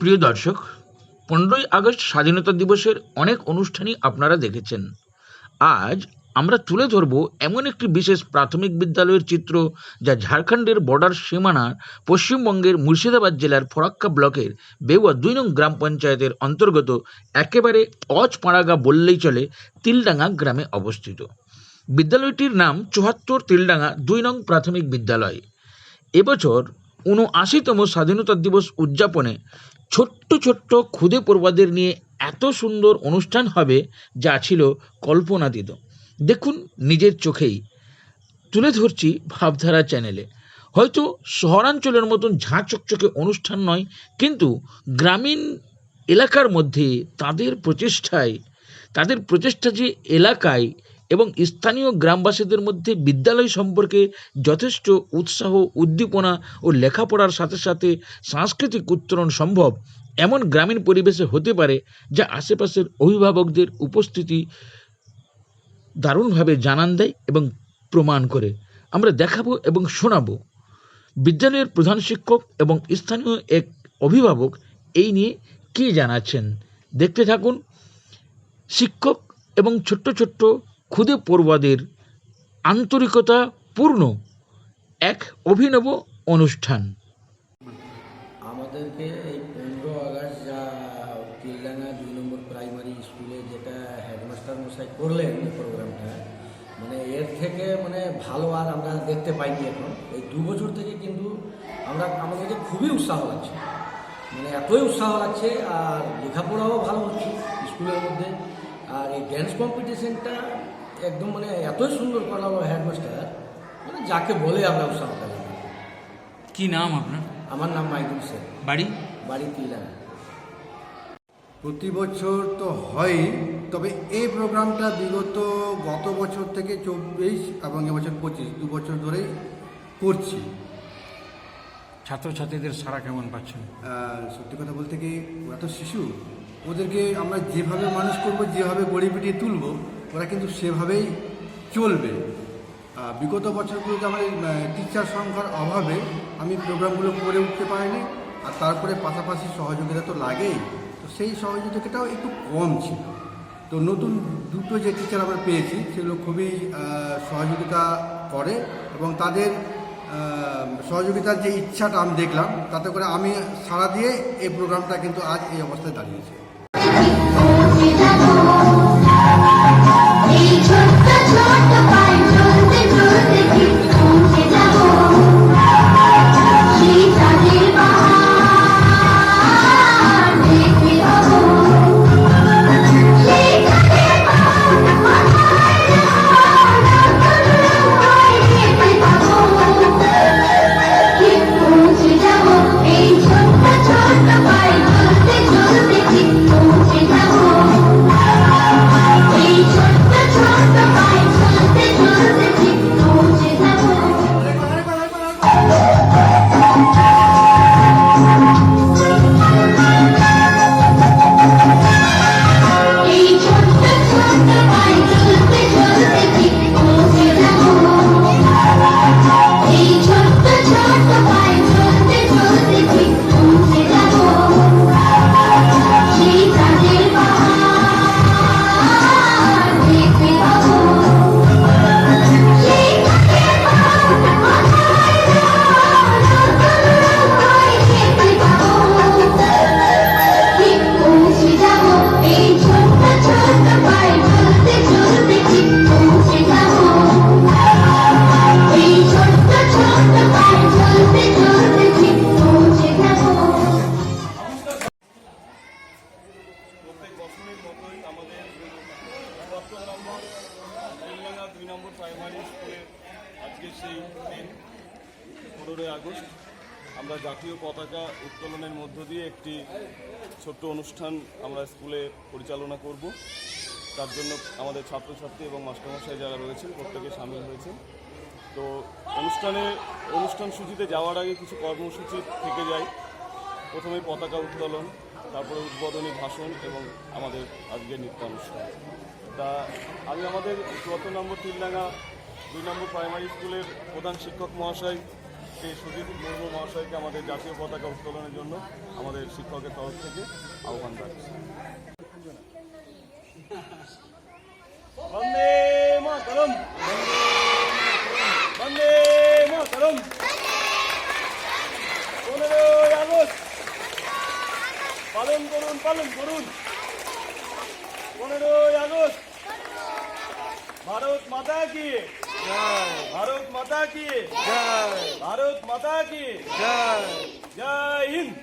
প্রিয় দর্শক, পনেরোই আগস্ট স্বাধীনতা দিবসের অনেক অনুষ্ঠানই আপনারা দেখেছেন। আজ আমরা তুলে ধরব এমন একটি বিশেষ প্রাথমিক বিদ্যালয়ের চিত্র যা ঝাড়খণ্ডের বর্ডার সীমানার পশ্চিমবঙ্গের মুর্শিদাবাদ জেলার ফরাক্কা ব্লকের বেউয়া দুই নং গ্রাম পঞ্চায়েতের অন্তর্গত একেবারে অজপাড়াগা বললেই চলে তিলডাঙ্গা গ্রামে অবস্থিত। বিদ্যালয়টির নাম চুয়াত্তর তিলডাঙ্গা দুই নং প্রাথমিক বিদ্যালয়। এবছর উনআশিতম স্বাধীনতা দিবস উদযাপনে ছোট্ট ছোট্ট খুদে পড়ুয়াদের নিয়ে এত সুন্দর অনুষ্ঠান হবে যা ছিল কল্পনাতীত। দেখুন নিজের চোখেই। তুলে ধরছি ভাবধারা চ্যানেলে। হয়তো শহরাঞ্চলের মতন ঝাঁ চকচকে অনুষ্ঠান নয়, কিন্তু গ্রামীণ এলাকার মধ্যে তাদের প্রচেষ্টায় তাদের প্রচেষ্টা যে এলাকায় এবং স্থানীয় গ্রামবাসীদের মধ্যে বিদ্যালয় সম্পর্কে যথেষ্ট উৎসাহ, উদ্দীপনা ও লেখাপড়ার সাথে সাথে সাংস্কৃতিক উত্তরণ সম্ভব। এমন গ্রামীণ পরিবেশে হতে পারে যা আশেপাশের অভিভাবকদের উপস্থিতি দারুণভাবে জানান দেয় এবং প্রমাণ করে। আমরা দেখাবো এবং শোনাবো। বিদ্যালয়ের প্রধান শিক্ষক এবং স্থানীয় এক অভিভাবক এই নিয়ে কী জানাচ্ছেন? দেখতে থাকুন। শিক্ষক এবং ছোট্ট ছোট্ট ক্ষুদে পড়ুয়াদের আন্তরিকতা পূর্ণ এক অভিনব অনুষ্ঠান। আমাদেরকে এই পনেরো আগস্ট যা তিলডাঙ্গা দুই নম্বর প্রাইমারি স্কুলে যেটা হেডমাস্টার মশাই করলেন প্রোগ্রামটা মানে এর থেকে মানে ভালো আর আমরা দেখতে পাইনি এখন। এই দু বছর থেকে কিন্তু আমরা, আমাদেরকে খুবই উৎসাহ লাগছে। মানে এতই উৎসাহ লাগছে আর লেখাপড়াও ভালো হচ্ছে স্কুলের মধ্যে। আর এই ড্যান্স কম্পিটিশনটা একদম মানে এতই সুন্দর করালো হেডমাস্টার মানে যাকে বলে আমরা উৎসাহ পেলাম কি নাম আপনার? আমার নাম মাইদুল সেন। বাড়ি? বাড়ি তিলডাঙ্গা প্রতি বছর তো হয় তবে এই প্রোগ্রামটা বিগত গত বছর থেকে চব্বিশ এবং এবছর পঁচিশ দু বছর ধরেই করছি। ছাত্রছাত্রীদের সারা কেমন পাচ্ছেন? সত্যি কথা বলতে কি ওরা তো শিশু। ওদেরকে আমরা যেভাবে মানুষ করব যেভাবে গড়ি পিটিয়ে তুলব ওরা কিন্তু সেভাবেই চলবে। বিগত বছরগুলোতে আমার টিচার সংখ্যার অভাবে আমি প্রোগ্রামগুলো করে উঠতে পারিনি, আর তারপরে পাশাপাশি সহযোগিতা তো লাগেই। তো সেই সহযোগিতাটাও একটু কম ছিল। তো নতুন দুটো যে টিচার আমরা পেয়েছি, সেগুলো খুবই সহযোগিতা করে এবং তাদের সহযোগিতার যে ইচ্ছাটা আমি দেখলাম, তাতে করে আমি সাড়া দিয়ে এই প্রোগ্রামটা কিন্তু আজ এই অবস্থায় দাঁড়িয়েছে। প্রাইমারি স্কুলের আজকে সেই দিন, পনেরোই আগস্ট, আমরা জাতীয় পতাকা উত্তোলনের মধ্য দিয়ে একটি ছোট্ট অনুষ্ঠান আমরা স্কুলে পরিচালনা করব। তার জন্য আমাদের ছাত্রছাত্রী এবং মাস্টারমশাই যারা রয়েছেন প্রত্যেকে সামিল হয়েছেন। তো অনুষ্ঠানে, অনুষ্ঠান সূচিতে যাওয়ার আগে কিছু কর্মসূচি থেকে যায় প্রথমে পতাকা উত্তোলন তারপরে উদ্বোধনী ভাষণ এবং আমাদের আজকের নৃত্যানুষ্ঠান। তা আমি আমাদের চুয়াত্তর নম্বর তিলডাঙ্গা দুই নম্বর প্রাইমারি স্কুলের প্রধান শিক্ষক মহাশয় শ্রী সুজিত মুর্মু মহাশয়কে আমাদের জাতীয় পতাকা উত্তোলনের জন্য আমাদের শিক্ষকের তরফ থেকে আহ্বান রাখছি পালন করুন পালন করুন। পনেরোই আগস্ট। ভারত মাতা কি? ভারত মাতা কি? ভারত মাতা কি? জয়। হিন্দ।